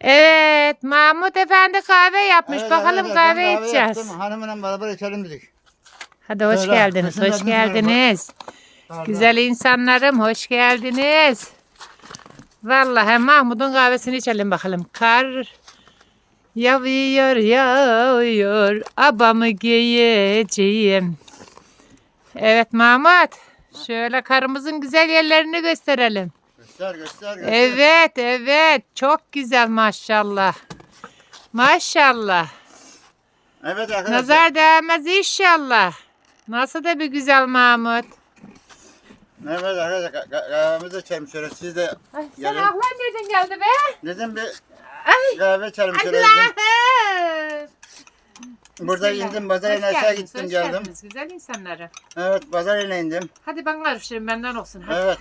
Evet Mahmut Efendi kahve yapmış. Evet, Bakalım evet, kahve ben içeceğiz. yaptım. Hanımla beraber içelim dedik. Hadi hoş Söyle, geldiniz. Hoş merhaba. geldiniz. Güzel insanlarım hoş geldiniz. Vallahi Mahmut'un kahvesini içelim bakalım. Kar yağıyor yağıyor. Abamı giyeceğim. Evet Mahmut. Şöyle karımızın güzel yerlerini gösterelim. Göster göster göster. Evet evet çok güzel maşallah. Maşallah. Evet arkadaşlar. Nazar değmez inşallah. Nasıl da bir güzel Mahmut. Evet arkadaşlar. ka- ka- Kahvemizi içelim şöyle. Siz de Ay, sen Gelin. aklın nereden geldi be? dedim bir Ay kahve içelim şöyle. dedim. Allah'ım. Burada Bismillah. indim pazara Hoş aşağı geldiniz, gittim hoş geldim. geldiniz, Güzel insanlara. Evet pazara indim. Hadi bana karıştırın benden olsun. Hadi. Evet.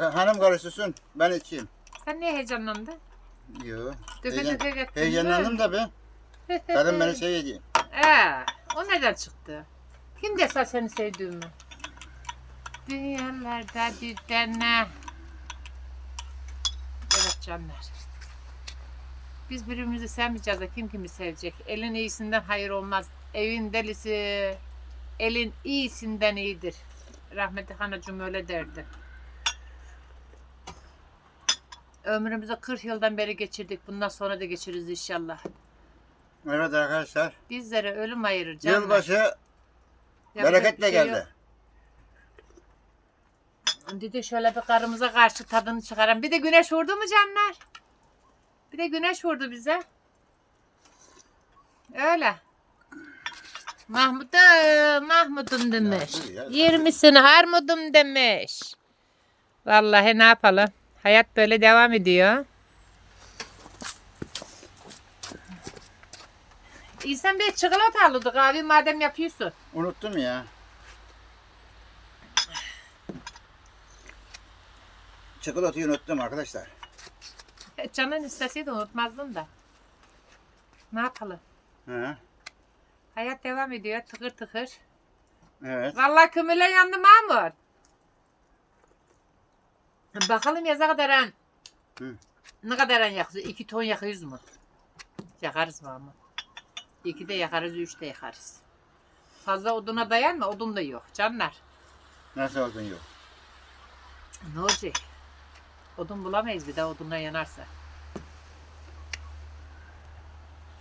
E, Hanım karıştırsın. Ben içeyim. Sen niye heyecanlandın? Yok. Döke Heyecan, döke gittin, heyecanlandım da ben. Kadın beni seviyor diye. Ee, o neden çıktı? Kim dese seni sevdiğimi? Dünyalarda bir tane. Evet canlar. Biz birbirimizi sevmeyeceğiz de kim kimi sevecek? Elin iyisinden hayır olmaz. Evin delisi elin iyisinden iyidir. Rahmetli hanacığım öyle derdi. Ömrümüzü 40 yıldan beri geçirdik. Bundan sonra da geçiririz inşallah. Evet arkadaşlar. Bizlere ölüm ayırır canlar. Yılbaşı Yapacak bir bereketle şey geldi. yok. Dedi şöyle bir karımıza karşı tadını çıkaran. Bir de güneş vurdu mu canlar? Bir de güneş vurdu bize. Öyle. Mahmut'um, Mahmut'um demiş. ya. Yer misin harmudum demiş. Vallahi ne yapalım. Hayat böyle devam ediyor. İnsan bir çikolata alırdı kahve madem yapıyorsun. Unuttum ya. Çikolatayı unuttum arkadaşlar. E, Canın isteseydi unutmazdın da. Ne yapalım? Hı. Hayat devam ediyor tıkır tıkır. Evet. Vallahi kömürler yandı Mahmut. Bakalım yaza kadar an. Hı. Ne kadar an yakıyoruz? İki ton yakıyoruz mu? Yakarız Mahmut. İki de yakarız, üç de yakarız. Fazla oduna dayanma, odun da yok. Canlar. Nasıl oldun yok? Ne olacak? Odun bulamayız bir daha odunla yanarsa.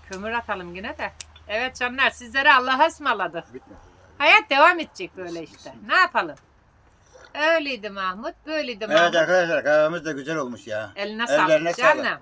Kömür atalım yine de. Evet canlar sizlere Allah'a ısmarladık. Bitmedi. Hayat devam edecek böyle işte. Ne yapalım? Öyleydi Mahmut, böyleydi Evet Mahmut. arkadaşlar kahvemiz de güzel olmuş ya. Eline Ellerine sağlık sağlık. canım.